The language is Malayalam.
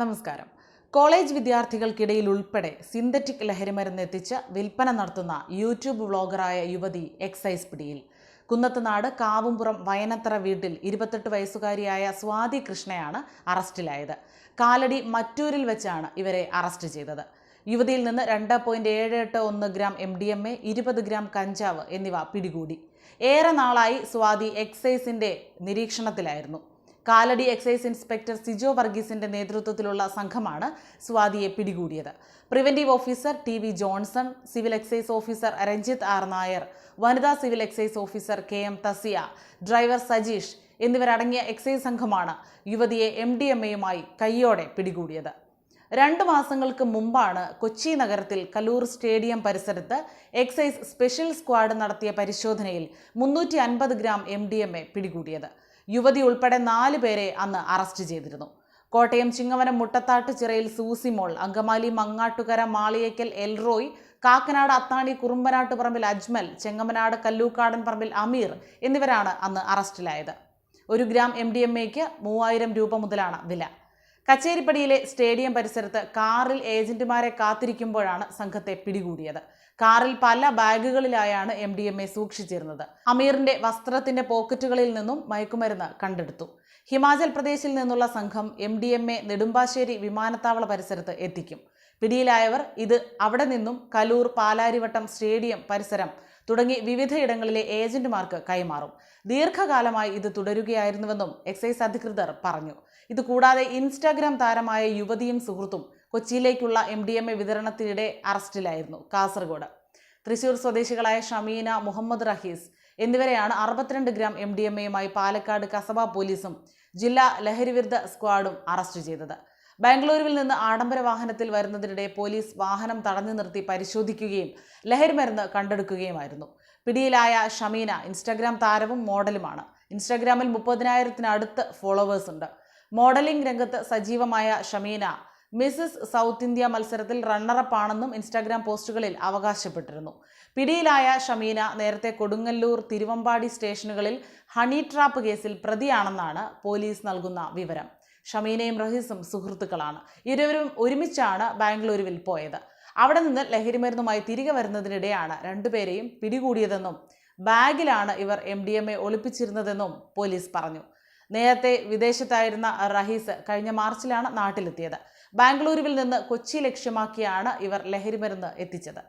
നമസ്കാരം. കോളേജ് വിദ്യാർത്ഥികൾക്കിടയിൽ ഉൾപ്പെടെ സിന്തറ്റിക് ലഹരിമരുന്ന് എത്തിച്ച് വിൽപ്പന നടത്തുന്ന യൂട്യൂബ് വ്ളോഗറായ യുവതി എക്സൈസ് പിടിയിൽ. കുന്നത്തുനാട് കാവുംപുറം വയനത്തറ വീട്ടിൽ ഇരുപത്തെട്ട് വയസ്സുകാരിയായ സ്വാതി കൃഷ്ണയാണ് അറസ്റ്റിലായത്. കാലടി മറ്റൂരിൽ വെച്ചാണ് ഇവരെ അറസ്റ്റ് ചെയ്തത്. യുവതിയിൽ നിന്ന് രണ്ട് പോയിന്റ് ഏഴ് എട്ട് ഒന്ന് gram M D M A ഇരുപത് ഗ്രാം കഞ്ചാവ് എന്നിവ പിടികൂടി. ഏറെ നാളായി സ്വാതി എക്സൈസിന്റെ നിരീക്ഷണത്തിലായിരുന്നു. കാലടി എക്സൈസ് ഇൻസ്പെക്ടർ സിജോ വർഗീസിന്റെ നേതൃത്വത്തിലുള്ള സംഘമാണ് സ്വാതിയെ പിടികൂടിയത്. Preventive officer T V Johnson civil excise officer Ranjith R Nair വനിതാ civil excise officer K M Thasiya driver Sajeesh എന്നിവരടങ്ങിയ എക്സൈസ് സംഘമാണ് യുവതിയെ എം ഡി എം എയുമായി കയ്യോടെ പിടികൂടിയത്. രണ്ട് മാസങ്ങൾക്ക് മുമ്പാണ് കൊച്ചി നഗരത്തിൽ കലൂർ സ്റ്റേഡിയം പരിസരത്ത് എക്സൈസ് സ്പെഷ്യൽ സ്ക്വാഡ് നടത്തിയ പരിശോധനയിൽ മുന്നൂറ്റി അൻപത് gram M D M A പിടികൂടിയത്. യുവതി ഉൾപ്പെടെ നാല് പേരെ അന്ന് അറസ്റ്റ് ചെയ്തിരുന്നു. കോട്ടയം ചിങ്ങവനം മുട്ടത്താട്ട് ചിറയിൽ സൂസിമോൾ അങ്കമാലി മങ്ങാട്ടുകര മാളിയേക്കൽ എൽറോയ് കാക്കനാട് അത്താണി കുറുമ്പനാട്ട് പറമ്പിൽ അജ്മൽ ചെങ്ങമനാട് കല്ലൂക്കാടൻ പറമ്പിൽ അമീർ എന്നിവരാണ് അന്ന് അറസ്റ്റിലായത്. ഒരു ഗ്രാം എം ഡി എം മൂവായിരം രൂപ മുതലാണ് വില. കച്ചേരിപ്പടിയിലെ സ്റ്റേഡിയം പരിസരത്ത് കാറിൽ ഏജന്റുമാരെ കാത്തിരിക്കുമ്പോഴാണ് സംഘത്തെ പിടികൂടിയത്. കാറിൽ പല ബാഗുകളിലായാണ് എം ഡി എം എ സൂക്ഷിച്ചിരുന്നത്. അമീറിന്റെ വസ്ത്രത്തിന്റെ പോക്കറ്റുകളിൽ നിന്നും മയക്കുമരുന്ന് കണ്ടെടുത്തു. ഹിമാചൽ പ്രദേശിൽ നിന്നുള്ള സംഘം M D M A Nedumbassery വിമാനത്താവള പരിസരത്ത് എത്തിക്കും. പിടിയിലായവർ ഇത് അവിടെ നിന്നും കലൂർ പാലാരിവട്ടം സ്റ്റേഡിയം പരിസരം തുടങ്ങി വിവിധയിടങ്ങളിലെ ഏജന്റുമാർക്ക് കൈമാറും. ദീർഘകാലമായി ഇത് തുടരുകയായിരുന്നുവെന്നും എക്സൈസ് അധികൃതർ പറഞ്ഞു. ഇത് കൂടാതെ ഇൻസ്റ്റാഗ്രാം താരമായ യുവതിയും സുഹൃത്തും കൊച്ചിയിലേക്കുള്ള എം ഡി എം എ വിതരണത്തിനിടെ അറസ്റ്റിലായിരുന്നു കാസർഗോഡ്. തൃശൂർ സ്വദേശികളായ ഷമീന മുഹമ്മദ് റഹീസ് എന്നിവരെയാണ് അറുപത്തിരണ്ട് ഗ്രാം എം ഡി എം എയുമായി പാലക്കാട് കസബ പോലീസും ജില്ലാ ലഹരിവിരുദ്ധ സ്ക്വാഡും അറസ്റ്റ് ചെയ്തത്. ബാംഗ്ലൂരുവിൽ നിന്ന് ആഡംബര വാഹനത്തിൽ വരുന്നതിനിടെ പോലീസ് വാഹനം തടഞ്ഞു നിർത്തി പരിശോധിക്കുകയും ലഹരിമരുന്ന് കണ്ടെടുക്കുകയുമായിരുന്നു. പിടിയിലായ ഷമീന ഇൻസ്റ്റാഗ്രാം താരവും മോഡലുമാണ്. ഇൻസ്റ്റാഗ്രാമിൽ മുപ്പതിനായിരത്തിനടുത്ത് ഫോളോവേഴ്സ് ഉണ്ട്. മോഡലിംഗ് രംഗത്ത് സജീവമായ ഷമീന മിസസ് സൗത്ത് ഇന്ത്യ മത്സരത്തിൽ റണ്ണറപ്പ് ആണെന്നും ഇൻസ്റ്റാഗ്രാം പോസ്റ്റുകളിൽ അവകാശപ്പെട്ടിരുന്നു. പിടിയിലായ ഷമീന നേരത്തെ കൊടുങ്ങല്ലൂർ തിരുവമ്പാടി സ്റ്റേഷനുകളിൽ ഹണി ട്രാപ്പ് കേസിൽ പ്രതിയാണെന്നാണ് പോലീസ് നൽകുന്ന വിവരം. ഷമീനയും റഹീസും സുഹൃത്തുക്കളാണ്. ഇരുവരും ഒരുമിച്ചാണ് ബാംഗ്ലൂരുവിൽ പോയത്. അവിടെ നിന്ന് ലഹരിമരുന്നുമായി തിരികെ വരുന്നതിനിടെയാണ് രണ്ടുപേരെയും പിടികൂടിയതെന്നും ബാഗിലാണ് ഇവർ എം ഡി എം എ ഒളിപ്പിച്ചിരുന്നതെന്നും പോലീസ് പറഞ്ഞു. നേരത്തെ വിദേശത്തായിരുന്ന റഹീസ് കഴിഞ്ഞ മാർച്ചിലാണ് നാട്ടിലെത്തിയത്. ബാംഗ്ലൂരുവിൽ നിന്ന് കൊച്ചി ലക്ഷ്യമാക്കിയാണ് ഇവർ ലഹരിമരുന്ന് എത്തിച്ചത്.